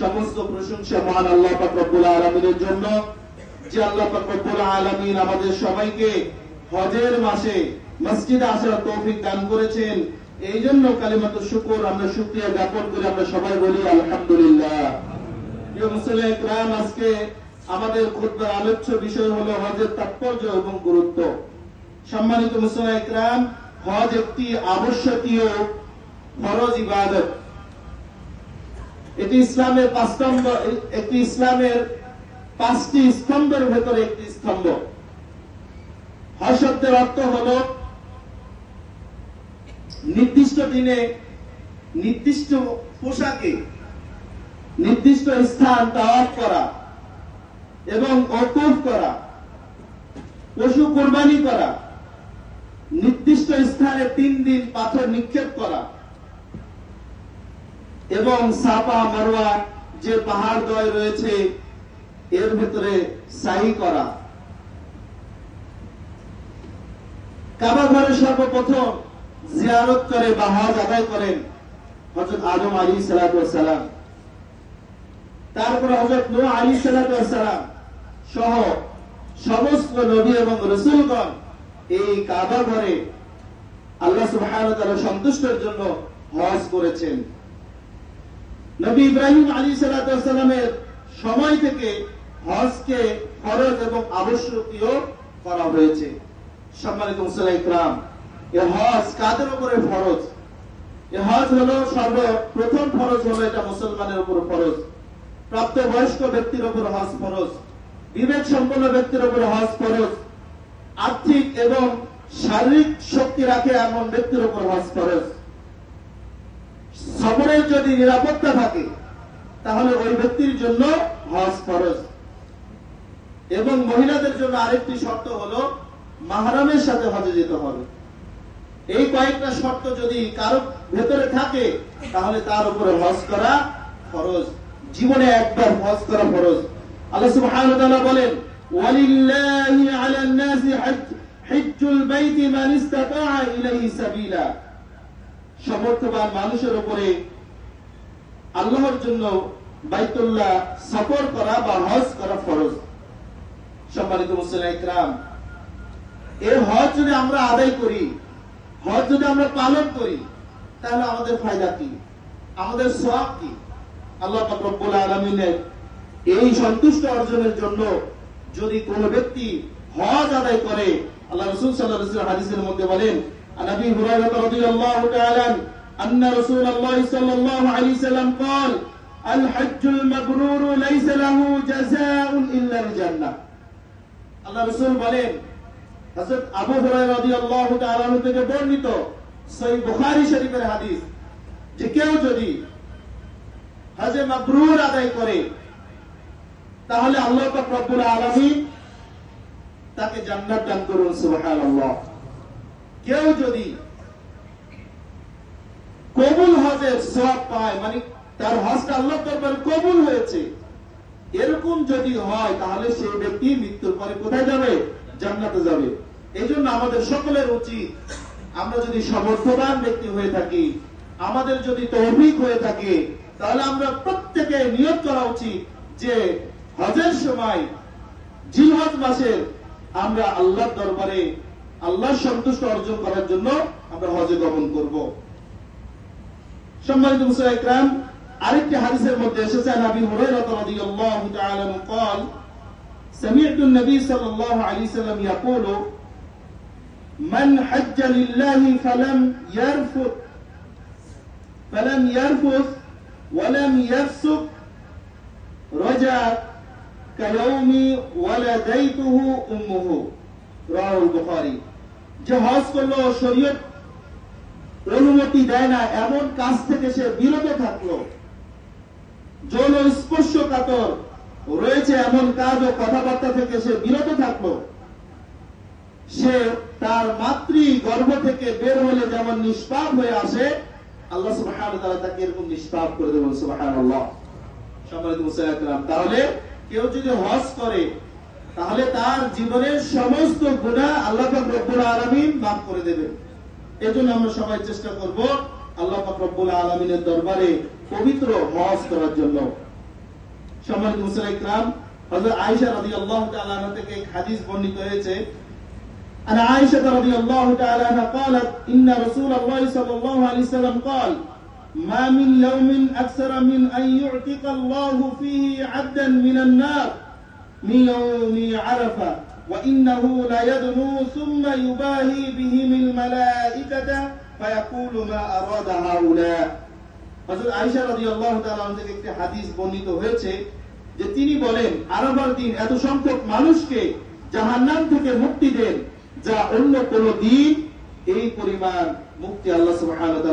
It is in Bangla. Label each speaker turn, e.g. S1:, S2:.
S1: সমস্ত প্রশংসা মহান আল্লাহ পাক রব্বুল আলামিনের জন্য। যে আল্লাহ পাক রব্বুল আলামিন আমাদের সবাইকে হজের মাসে মসজিদে আসার তৌফিক দান করেছেন। এই জন্য কালিমাতুর শুকর আমরা শুকরিয়া জ্ঞাপন করে, আমরা সবাই বলি আলহামদুলিল্লাহ। আজকে আমাদের খুতবার আলোচ্য বিষয় হলো হজের তাৎপর্য এবং গুরুত্ব। সম্মানিত মুসলিম হজ একটি আবশ্যকীয় ফরজ ইবাদত। এটি ইসলামের পাঁচ স্তম্ভ একটি ইসলামের পাঁচটি স্তম্ভের ভেতরে একটি স্তম্ভ। হজ অর্থ হল, নির্দিষ্ট দিনে নির্দিষ্ট পোশাকে নির্দিষ্ট স্থান তাওয়াফ করা এবং অকুফ করা, পশু কোরবানি করা, নির্দিষ্ট স্থানে তিন দিন পাথর নিক্ষেপ করা। এবং সাপা মারোয়া যে পাহাড় দয় রয়েছে, এর ভেতরে সাহি করা। কাবা ঘরে সর্বপ্রথম জিয়ারত করে বা হজ আদায় করেন হজরত আদম আলী সালাম। তারপরে হজরত নো আলী সালাম সহ সমস্ত নবী এবং রসুলগণ এই কাবা ঘরে আল্লাহ তাআলা সন্তুষ্টের জন্য হজ করেছেন। নবী ইব্রাহিম আলী সালামের সময় থেকে হজকে ফরজ এবং আবশ্যকীয় করা হয়েছে। সম্মানিত মুসলা এ হজ কাদের উপরে ফরজ? এ হজ হলো সর্বপ্রথম ফরজ হলো এটা মুসলমানের উপর ফরজ। প্রাপ্ত বয়স্ক ব্যক্তির উপর হজ ফরজ। বিবেক সম্পন্ন ব্যক্তির উপর হজ ফরজ। আর্থিক এবং শারীরিক শক্তি রাখে এমন ব্যক্তির উপর হজ ফরজ। সফরের যদি নিরাপত্তা থাকে, তাহলে ওই ব্যক্তির জন্য হজ ফরজ। এবং মহিলাদের জন্য আরেকটি শর্ত হলো, মাহারামের সাথে হজে যেতে হবে। এই কয়েকটা শর্ত যদি কারও ভেতরে থাকে, তাহলে তার উপরে হজ করা ফরজ। জীবনে একবার হজ করা ফরজ। আল্লাহ বলেন, ওয়ালিল্লাহি আলান নাসি হিজ্জুল বাইতি মান ইসতাতাআ ইলাইহি সাবিলা। সমর্থবান মানুষের উপরে আল্লাহর জন্য বাইতুল্লাহ সফর করা বা হজ করা ফরজ। সম্মানিত মুসলিম এই হজ যদি আমরা আদায় করি, হজ যদি আমরা পালন করি, তাহলে আমাদের ফায়দা কি? আমাদের সব কি? আল্লাহ রব্বুল আলামিনের এই সন্তুষ্ট অর্জনের জন্য যদি কোন ব্যক্তি হজ আদায় করে, আল্লাহ রাসূল ওয়াসাল্লাম হাদিসের মধ্যে বলেন عن ابي هريره رضي الله تعالى عنه ان رسول الله صلى الله عليه وسلم قال الحج المبرور ليس له جزاء الا الجنه আল্লাহ রাসূল বলেন হযরত আবু হুরায়রা রাদিয়াল্লাহু তাআলা আনহু থেকে বর্ণিত সহিহ বুখারী শরীফের হাদিস যে কেউ যদি হজে মাবরুর আদায় করে তাহলে আল্লাহ পাক রব্বুল আলামিন তাকে জান্নাত দান করুন সুবহানাল্লাহ কেউ যদি কবুল হজের সব পায় মানে তার হজটা আল্লাহ দরবারে কবুল হয়েছে, এরকম যদি হয়, তাহলে সেই ব্যক্তি মৃত্যুর পরে কোথায় যাবে? জান্নাতে যাবে। এই জন্য আমাদের সকলের উচিত, আমরা যদি সমর্থবান ব্যক্তি হয়ে থাকি, আমাদের যদি তৌফিক হয়ে থাকে, তাহলে আমরা প্রত্যেকে নিয়োগ করা উচিত যে হজের সময় জিলহজ মাসের আমরা আল্লাহর দরবারে আল্লাহর সন্তুষ্ট অর্জন করার জন্য আমরা হজে গমন করব সম্মানিত মুসলিম ইকরাম আরেকটি হাদিসের মধ্যে এসেছে নবী হুরায়রা রাদিয়াল্লাহু তাআলা قال سمعت النبي صلى الله عليه وسلم يقول من حج لله فلم يرفث فلم يرفث ولم يفسق رجع كيوم ولديته امه রাহুল বুখারি। যে হজ করল, শরীয়ত অনুমতি দেয় না, এমন কাজ থেকে সে বিরত থাকল। যৌন স্পর্শ কাতর রয়েছে এমন কাজ ও কথাবার্তা থেকে সে বিরত থাকল। সে তার মাতৃ গর্ভ থেকে বের হলে যেমন নিষ্পাপ হয়ে আসে, আল্লাহ সুবাহ তাকে এরকম নিষ্পাপ করে দেবেন সুবাহ সম্মানিত মুসাইকরাম তাহলে কেউ যদি হজ করে তাহলে তার জীবনের সমস্ত গুণা আল্লাহ পাক রব্বুল আলামিন মাফ করে দেবেন এজন্য আমরা সবাই চেষ্টা করব আল্লাহ পাক রব্বুল আলামিনের দরবারে পবিত্র হজ করার জন্য সম্মানিত মুসলিম ইকরাম হযরত আয়েশা রাদিয়াল্লাহু তাআলা আনহা থেকে এক হাদিস বর্ণিত হয়েছে عن عائشة رضي الله تعالى عنها قالت إن رسول الله صلى الله عليه وسلم قال ما من يوم أكثر من أن يعتق الله فيه عبدا من النار من يوم عرفة وإنه لا يدنو ثم يباهي بهم الملائكة فيقول ما أراد هؤلاء হযরত আয়েশা রাদিয়াল্লাহু তাআলা আনহা থেকে একটি হাদিস বর্ণিত হয়েছে যে তিনি বলেন আরাফার দিন এত সংখ্যক মানুষকে জাহান্নাম থেকে মুক্তি দেন যা অন্য কোন দিন এই পরিমাণ মুক্তি আল্লাহ সুবহানাহু ওয়া তাআলা